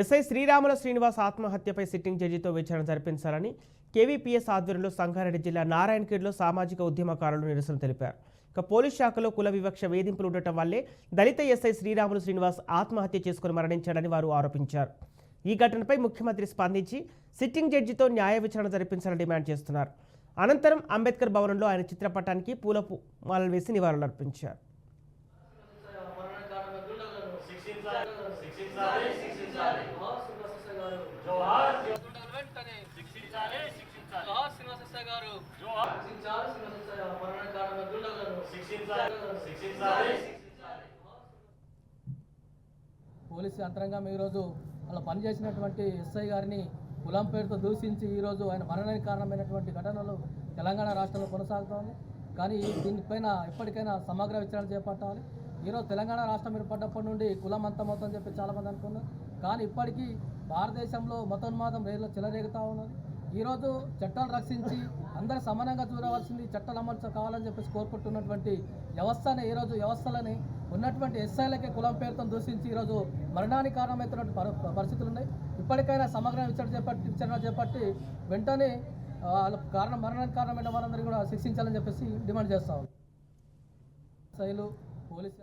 SI శ్రీరాముల Srinivas ఆత్మహత్యపై sitting జడ్జితో విచారణ జరిపించాలని KVPS ఆధ్వర్యంలో సంగారెడ్డి జిల్లా నారాయణఖేడ్లో సామాజిక ఉద్యమకారులు నిరసన తెలిపారు. ఇక పోలీస్ శాఖలో కుల వివక్ష వేధింపులు ఉండటం వల్లే దళిత ఎస్ఐ శ్రీరాములు శ్రీనివాస్ ఆత్మహత్య చేసుకుని మరణించాడని వారు ఆరోపించారు. ఈ ఘటనపై ముఖ్యమంత్రి స్పందించి సిట్టింగ్ జడ్జితో న్యాయ విచారణ జరిపించాలని డిమాండ్ చేస్తున్నారు. అనంతరం అంబేద్కర్ భవనంలో ఆయన చిత్రపటానికి పూల మాలలు వేసి నివాళులర్పించారు. వెంటనే శిక్షించాలి శిక్షించాలి శ్రీనివాస గారు శిక్షించాలి శ్రీనివాస మరణ కారణ శిక్షించాలి శిక్షించాలి పోలీసు యంత్రాంగం ఈరోజు అలా పనిచేసినటువంటి ఎస్ఐ గారిని కులం పేరుతో దూషించి ఈరోజు ఆయన మరణానికి కారణమైనటువంటి ఘటనలు తెలంగాణ రాష్ట్రంలో కొనసాగుతోంది కానీ దీనిపైన ఎప్పటికైనా సమగ్ర విచారణ చేపట్టాలి. ఈరోజు తెలంగాణ రాష్ట్రం ఏర్పడ్డప్పటి నుండి కులం అంతమవుతుందని చెప్పి చాలామంది అనుకున్నారు. కానీ ఇప్పటికీ భారతదేశంలో మతోన్మాదం రేలు చెలరేగుతూ ఉన్నది. ఈరోజు చట్టాలు రక్షించి అందరు సమానంగా చూడవలసింది చట్టాలు అమలు కావాలని చెప్పేసి కోరుకుంటున్నటువంటి వ్యవస్థని ఈరోజు వ్యవస్థలని ఉన్నటువంటి ఎస్ఐలకే కులం పేరుతో దూషించి ఈరోజు మరణానికి కారణమవుతున్నటువంటి పరి- పరిస్థితులు ఉన్నాయి. ఇప్పటికైనా సమగ్ర విచారణ చేపట్టి విచారణ చేపట్టి వెంటనే వాళ్ళ కారణం మరణానికి కారణమైన వారందరినీ కూడా శిక్షించాలని చెప్పేసి డిమాండ్ చేస్తాం శైలు పోలీసు